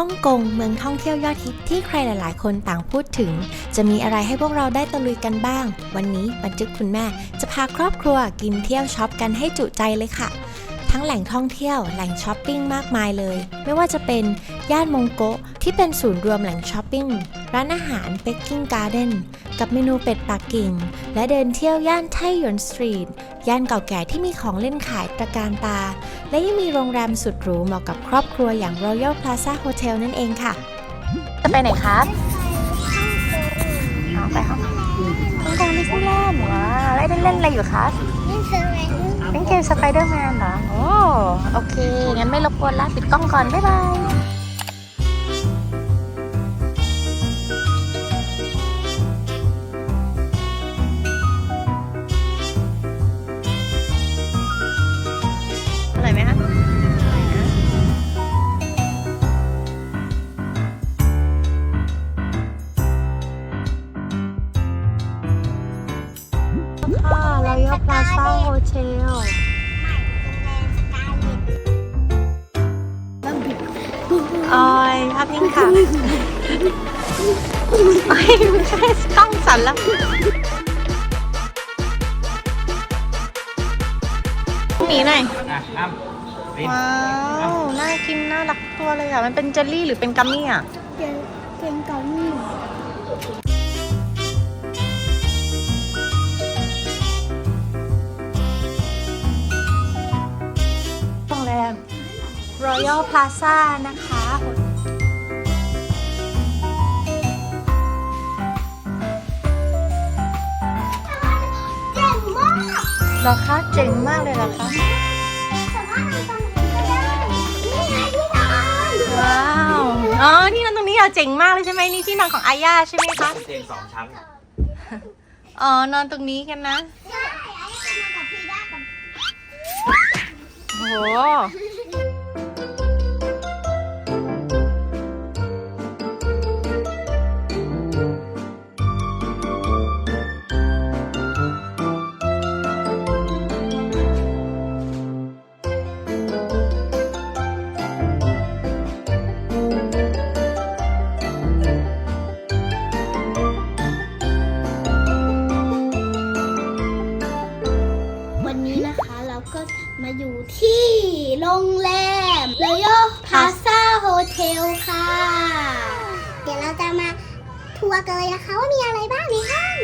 ฮ่องกงเมืองท่องเที่ยวยอดฮิตที่ใครหลาย ๆ คนต่างพูดถึง จะมีอะไรให้พวกเราได้ตะลุยกันบ้าง วันนี้บันทึกคุณแม่ จะพาครอบครัวกินเที่ยวช็อปกันให้จุใจเลยค่ะ ทั้งแหล่งท่องเที่ยวแหล่งช้อปปิ้งมากมายเลย ไม่ว่าจะเป็นย่านมงโกะที่เป็นศูนย์รวมแหล่งช้อปปิ้ง ร้านอาหารเบกกิ้งการ์เด้นกับเมนูเป็ดปักกิ่ง และเดินเที่ยวย่านไทหยวนสตรีท ย่านเก่าแก่ที่มีของเล่นขายตระการตา และยังมีโรงแรมสุดหรูเหมาะกับครอบครัวอย่าง Royal Plaza Hotel นั่นเองค่ะ จะไปไหนครับไปห้องฮ่องกงดิสนีย์แลนด์ว้าวแล้วเล่นอะไรอยู่ครับนี่คืออะไรเล่นเกมสไปเดอร์แมนเหรอ โอ้ โอเค งั้นไม่รบกวนละปิดกล้องก่อน บ๊ายบาย Plaza Hotel ออยภาพนิ่งค่ะโอ้ยไม่ใช่กล้องสั่นแล้วหมีหน่อยอะอ้ำรินว้าว น่ากิน น่ารักตัวเลยอะ มันเป็นเจลลี่หรือเป็นกัมมี่อะเจอเป็นเกาห ม Royal Plaza นะคะ เจ๋งมาก เหรอคะเจ๋งมากเลยเหรอคะแต่ว่าเราทำก็ได้ นี่ไงที่นอนว้าว อ๋อ ที่นอนตรงนี้เหรอเจ๋งมากเลยใช่ไหมนี่ที่นอนของอาย่าใช่ไหมคะ เตียงสองชั้น อ๋อ นอนตรงนี้กันนะ ใช่ โห วกันเลยนะคะ ว่ามีอะไรบ้างในห้อง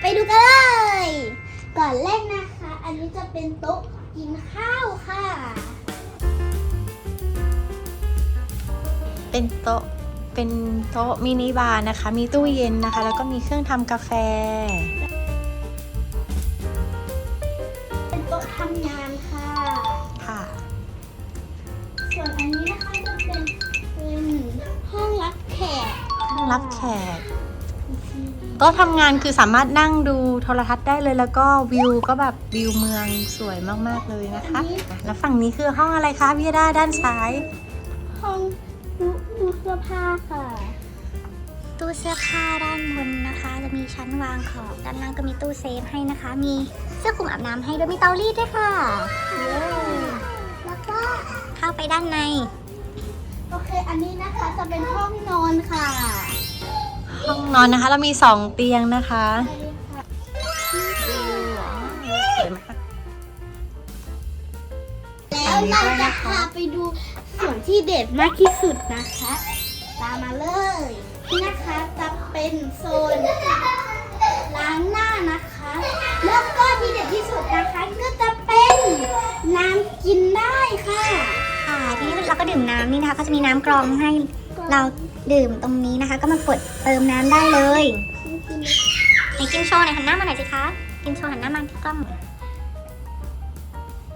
ไปดูกันเลย ก่อนแรกนะคะ อันนี้จะเป็นโต๊ะกินข้าวค่ะ เป็นโต๊ะเป็นโต๊ะมินิบาร์นะคะ มีตู้เย็นนะคะ แล้วก็มีเครื่องทำกาแฟ ต๊ะทำงานคือสามารถนั่งดูโทรทัศน์ได้เลยแล้วก็วิวก็แบบวิวเมืองสวยมากๆเลยนะคะอะแล้วฝั่งนี้คือห้องอะไรคะพี่ด้าด้านซ้าย ห้องดูดูเสื้อผ้าค่ะ ตู้เสื้อผ้าด้านบนนะคะ จะมีชั้นวางของด้านล่างก็มีตู้เซฟให้นะคะ มีเสื้อคลุมอาบน้ำให้ด้วยมีเตารีดด้วยค่ะ แล้วก็เข้าไปด้านใน โอเค อันนี้นะคะจะเป็นห้องนอนค่ะ ห้องนอนนะคะ เรามีสองเตียงนะคะสวยมากแล้วเราจะพาไปดูส่วนที่เด็ดมากที่สุดนะคะ ตามมาเลยนี่นะคะจะเป็นโซนล้างหน้านะคะ แล้วก็ที่เด็ดที่สุดนะคะก็จะเป็นน้ำกินได้ค่ะ ค่ะทีนี้เราก็ดื่มน้ำนี่นะคะ ก็จะมีน้ำกรองให้เรา ดื่มตรงนี้นะคะ ก็มากดเติมน้ำได้เลยไหนกินโชว์หน่อยหันหน้ามาหน่อยสิคะกินโชว์หันหน้ามาที่กล้อง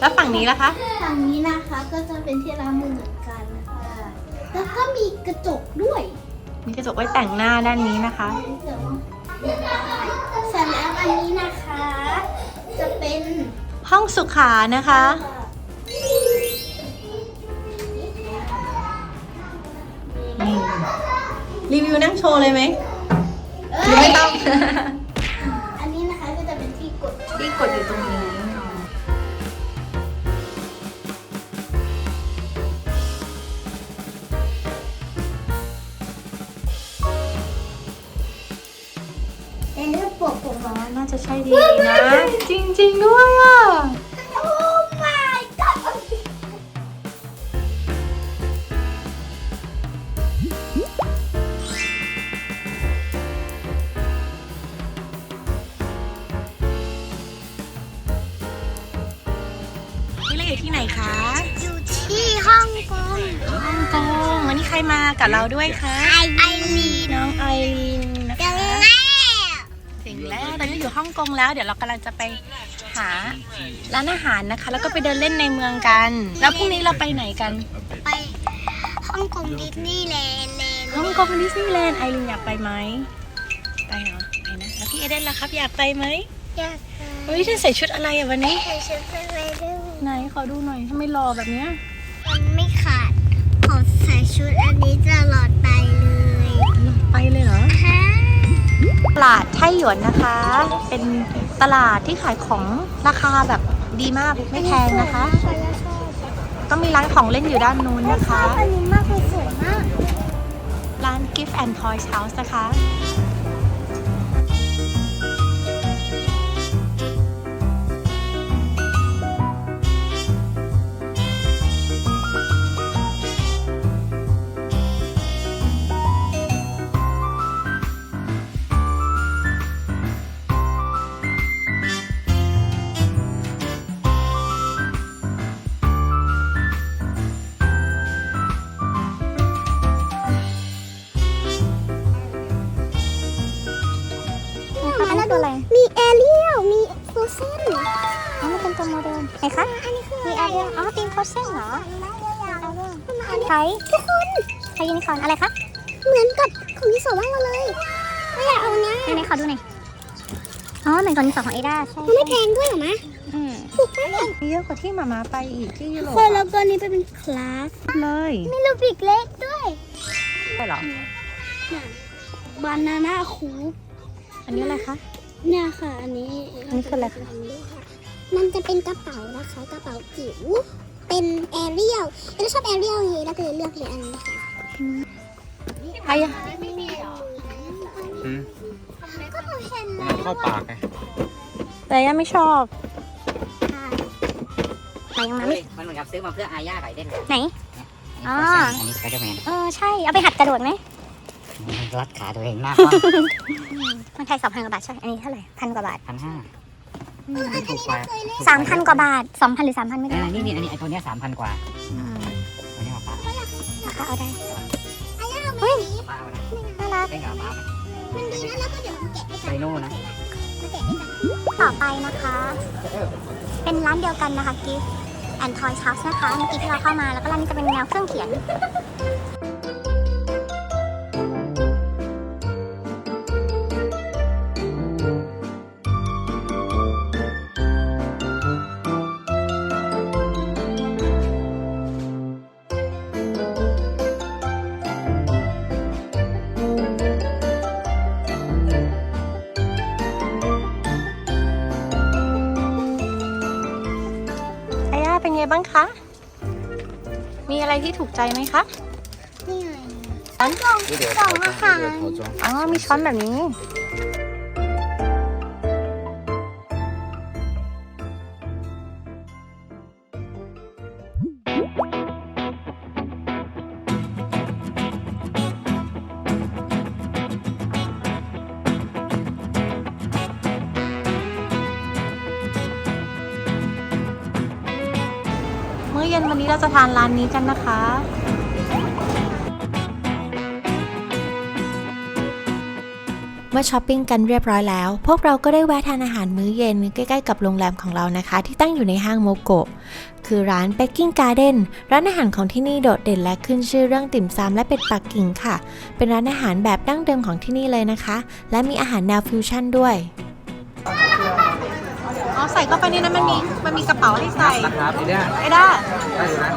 แล้วฝั่งนี้ล่ะคะ ฝั่งนี้นะคะก็จะเป็นที่ล้างมือเหมือนกันค่ะแล้วก็มีกระจกด้วย มีกระจกไว้แต่งหน้าด้านนี้นะคะเดี๋ยวเสร็จแล้วอันนี้นะคะ จะเป็นห้องสุขานะคะ รีวิวนั่งโชว์เลยไหมหรือไม่ต้อง อันนี้นะคะก็จะเป็นที่กด ที่กดอยู่ตรงนี้ เป็นปปกปกขนน่าจะใช่ดีนะ จริง ๆ ด้วยอะ รมากับเราด้วยคะไอรีนน้องไอรีนนะเจอคะแล้วถึงแล้วตอนนี้อยู่ฮ่องกงแล้ว เดี๋ยวเรากำลังจะไปหาร้านอาหารนะคะ แล้วก็ไปเดินเล่นในเมืองกัน แล้วพรุ่งนี้เราไปไหนกันไปฮ่องกงดิสนีย์แลนด์แลนด์ฮ่องกงดิสนีย์แลนด์ไอรีนอยากไปไหมไปเหรอไปนะแล้วพี่เอเดนล่ะครับอยากไปไหมอยากเฮ้ยเธอใส่ชุดอะไรอะวันนี้ใส่ชุดไปไปด้วยไหนขอดูหน่อยทำไมหล่อแบบเนี้ยมันไม่ขาดขอ ใส่ชุดอันนี้ตลอดไปเลยไปเลยเหรอ ฮะตลาดไทหยวนนะคะ เป็นตลาดที่ขายของราคาแบบดีมากไม่แพงนะคะก็มีร้านของเล่นอยู่ด้านนู้นนะคะอันนี้มากเลยสวยมาก ร้าน Gift and Toys House นะคะ อะไรอ๋อตีมโคเซนเหรออันนี้ไทยทุกคนไทยยูนิคอร์นอะไรคะ เหมือนกับของที่สวนมากเลยไม่อยากเอานะไหนๆขอดูหน่อย อ๋อเหมือนกับนิสอของเอด้าใช่มันไม่แพงด้วยหรอมะอืมถูกมากเยอะกว่าที่หมามาไปอีกที่ยุโรปคนแล้วก็นี้เป็นคลาสเลยมีลูบิกเล็กด้วยใช่หรอบานาน่าคูปอันนี้อะไรคะ เนี่ยค่ะ อันนี้ อันนี้คืออะไรคะ มันจะเป็นกระเป๋านะคะ กระเป๋าจิ๋ว เป็นแอเรียลเอลชอบแอเรียลไงแล้วก็เลยเลือกเลยอันนี้ค่ะไอ้อะอืมก็เราเห็นมันเข้าปากไงแต่ยังไม่ชอบไปยังมาเฮ้ไม่ยมันเหมือนกับซื้อมาเพื่ออาญาไก่เด้นเลยไหนอ๋ออันนี้สไปเดอร์แมนเออใช่เอาไปหัดกระโดดไหมรัดขาตัวเองหน้าคว่มันไทยสองพันกว่าบาทใช่ อันนี้เท่าไหร่พันกว่าบาทำพันห้า ถูกกว่าสามพันกว่าบาทสองพันหรือสามพันไม่เอได้อนี่นี่อันนี้ไอตัวเนี้ยสามพันกว่าตัวเนี้ยป้าราคาเอาได้เฮ้ยป้าเอานะน่ารักเล่นกับป้ามันดีนะแล้วก็เดี๋ยวมันแกะให้ไซกันโน่นะมาแกะให้กันต่อไปนะคะ เป็นร้านเดียวกันนะคะ Gift and Toys House นะคะเมื่อกี้ที่เราเข้ามาแล้วก็ร้านนี้จะเป็นแนวเครื่องเขียน ที่ถูกใจไหมคะนี่ไงเดี๋ยวกล่องอาหาร อ๋อมีช้อนแบบนี้มื้อเวันนี้เราจะทานร้านนี้กันนะคะ เมื่อช้อปปิ้งกันเรียบร้อยแล้ว พวกเราก็ได้แวะทานอาหารมื้อเย็นใกล้ๆกับโรงแรมของเรานะคะ ที่ตั้งอยู่ในห้างโมโกะคือร้าน Baking Garden ร้านอาหารของที่นี่โดดเด่นและขึ้นชื่อเรื่องติ่มซำและเป็ดปักกิ่งค่ะ เป็นร้านอาหารแบบดั้งเดิมของที่นี่เลยนะคะ และมีอาหารแนวฟิวชั่นด้วย อ๋อใส่เข้าไปนี่นะมันมีมันมีกระเป๋าให้ใส่นะครับไอ้เนี่ยไอ้ด้าได้อยู่นะ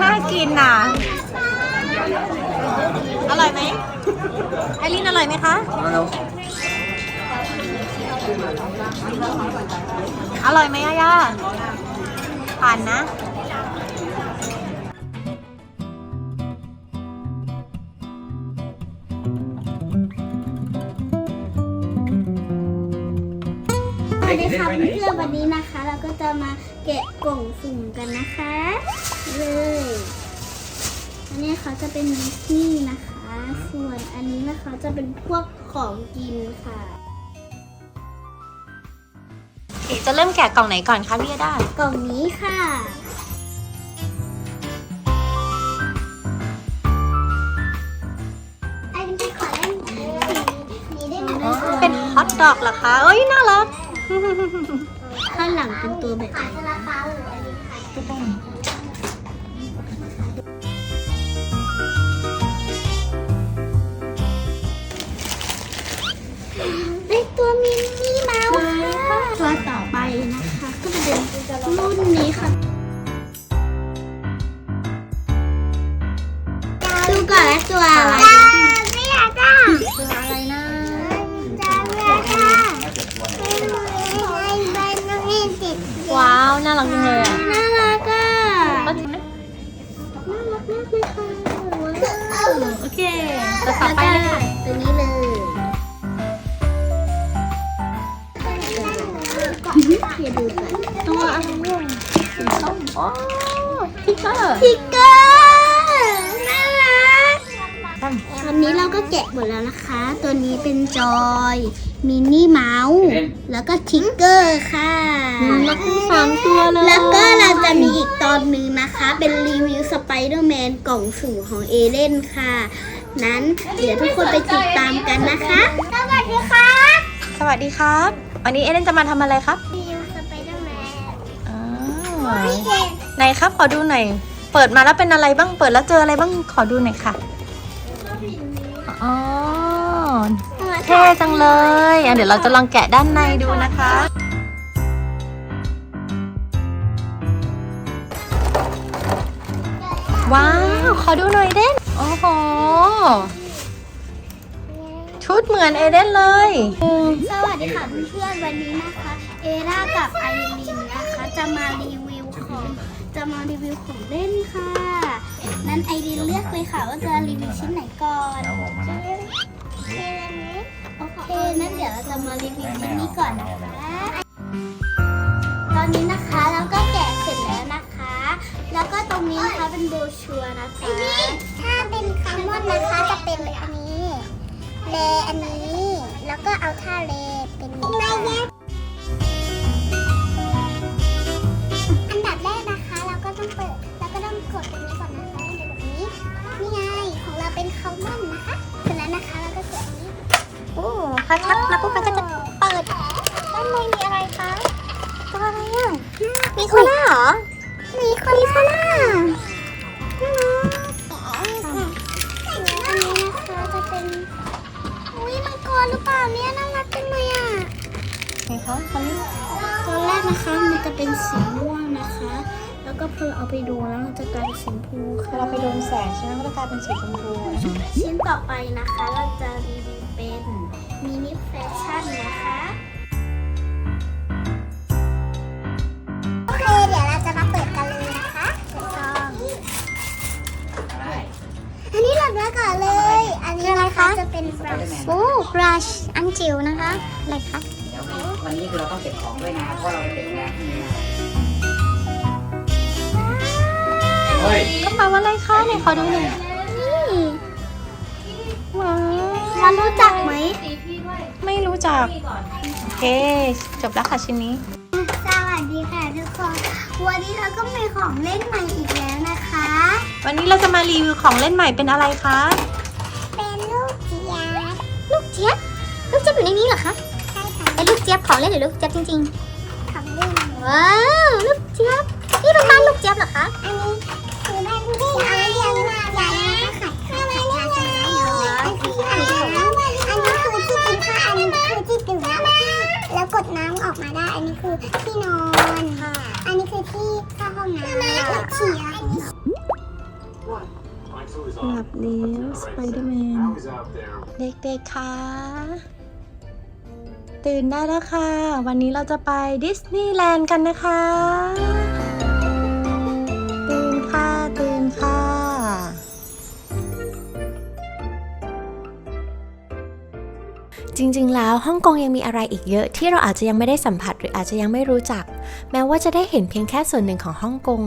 น่ากินน่ะ อร่อยไหมไอรินอร่อยไหมคะมาเร็วอร่อยไหมอาย่าผ่านนะ วัสดีค่ะเพื่อนๆวันนี้นะคะ เราก็จะมาแกะกล่องสุ่มกันนะคะ เลยอันนี้เขาจะเป็นดิสนีย์นะคะ ส่วนอันนี้นะคะจะเป็นพวกของกินค่ะจะเริ่มแกะกล่องไหนก่อนคะพี่ด้ากล่องนี้ค่ะไอ้เป็นขอเล่นสีนี้ได้ไหมเป็นฮอทดอกเหรอคะ เอ้ย น่ารัก ข้างหลังเป็นตัวแบบขายซาลาเปาหรืออันนี้ขาย อย่าดูกันตัวอะไรเนี่ยสีส้มโอ้พิกเกอร์พิกเกอร์น่ารักวันนี้เราก็แกะหมดแล้วนะคะ ตัวนี้เป็นจอยมินนี่เมาส์แล้วก็ทิกเกอร์ค่ะแล้วก็สามตัวเลย แล้วก็เราจะมีอีกตอนหนึ่งนะคะ เป็นรีวิวสไปเดอร์แมนกล่องสุ่มของเอเลนค่ะ นั้นเดี๋ยวทุกคนไปติดตามกันนะคะ สวัสดีค่ะสวัสดีครับ วันนี้เอเลนจะมาทำอะไรครับรีวิวสไปเดอร์แมนอ้าวไหนครับขอดูหน่อย เปิดมาแล้วเป็นอะไรบ้าง เปิดแล้วเจออะไรบ้าง ขอดูหน่อยค่ะ อ๋อ เท่จังเลยอะเดี๋ยวเราจะลองแกะด้านในดูนะคะ ว้าว ขอดูหน่อยเด่นโอ้โห ชุดเหมือนเอเดนเลย สวัสดีค่ะเพื่อนๆวันนี้นะคะ เอร่ากับไอรินนะคะ จะมารีวิวของจะมารีวิวของเล่นค่ะ นั้นไอรินเลือกเลยค่ะว่าจะรีวิวชิ้นไหนก่อนเอาออกมานะโอเคนั้นเดี๋ยวเราจะมารีวิวชิ้นนี้ก่อนนะคะ ตอนนี้นะคะเราก็แกะเสร็จแล้วนะคะ แล้วก็ตรงนี้นะคะเป็นโบรชัวร์นะคะถ้าเป็นคาร์มอนนะคะจะเป็นอันนี้ เลอันนี้ แล้วก็เอาท่าเล ไงคะเขาเรียกตอนแรกนะคะ มันจะเป็นสีม่วงนะคะ แล้วก็พอเราเอาไปดูแล้วมันจะกลายเป็นสีชมพูเวค่ะลาไปโดนแสงใช่ไหมก็จะกลายเป็นสีชมพูนะคะชิ้นต่อไปนะคะ เราจะรีวิวเป็นมินิแฟชั่นนะคะโอเคเดี๋ยวเราจะมาเปิดกันเลยนะคะเปิดซองได้อันนี้เราเลือกก่อนเลย อันนี้นะคะจะเป็นบรัชโอ้บรัชอันจิ๋วนะคะ อะไรคะ เดี๋ยววันนี้คือเราต้องเก็บของด้วยนะ เพราะเราจะเป็นงานที่นี่นะเฮ้ยกระเป๋าอะไรคะเนี่ยขอดูหน่อยนี่ว้าวมันรู้จักไหม ไม่รู้จัก โอเค จบแล้วค่ะชิ้นนี้ สวัสดีค่ะทุกคน วันนี้เราก็มีของเล่นใหม่อีกแล้วนะคะ วันนี้เราจะมารีวิวของเล่นใหม่เป็นอะไรคะ เป็นลูกเจี๊ยบ ลูกเจี๊ยบ ลูกเจี๊ยบอยู่ในนี้เหรอคะใช่ค่ะ เป็นลูกเจี๊ยบของเล่นหรือลูกเจี๊ยบจริงของเล่นๆว้าวลูกเจี๊ยบนี่เป็นบ้านลูกเจี๊ยบเหรอคะอันนี้คือแม่ผู้ที่เอาเลี้ยงมาใหญ่แล้วก็ขัดขัดขัดขัดอันนี้คืออันนี้คือที่กินข้าวอันนี้คือที่ดื่มแล้วกดน้ำออกมาได้ อันนี้คือที่นอนค่ะอันนี้คือที่เข้าห้องน้ำแล้วเฉียหลับแล้วสไปเดอร์แมนเด็กๆคะ ตื่นได้แล้วค่ะ วันนี้เราจะไปดิสนีย์แลนด์กันนะคะ ตื่นค่ะ ตื่นค่ะ จริงๆ แล้วฮ่องกงยังมีอะไรอีกเยอะที่เราอาจจะยังไม่ได้สัมผัสหรืออาจจะยังไม่รู้จัก แม้ว่าจะได้เห็นเพียงแค่ส่วนหนึ่งของฮ่องกง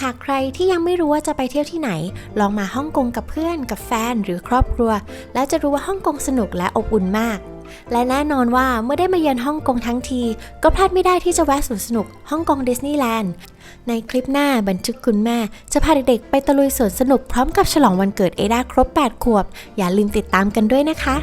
หากใครที่ยังไม่รู้ว่าจะไปเที่ยวที่ไหน ลองมาฮ่องกงกับเพื่อน กับแฟนหรือครอบครัว แล้วจะรู้ว่าฮ่องกงสนุกและอบอุ่นมาก และแน่นอนว่าเมื่อได้มาเยือนฮ่องกงทั้งที ก็พลาดไม่ได้ที่จะแวะสวนสนุกฮ่องกงดิสนีย์แลนด์ ในคลิปหน้าบันทึกคุณแม่ จะพาเด็กๆ ไปตะลุยสวนสนุกพร้อมกับฉลองวันเกิดเอดาครบ 8 ขวบ อย่าลืมติดตามกันด้วยนะคะ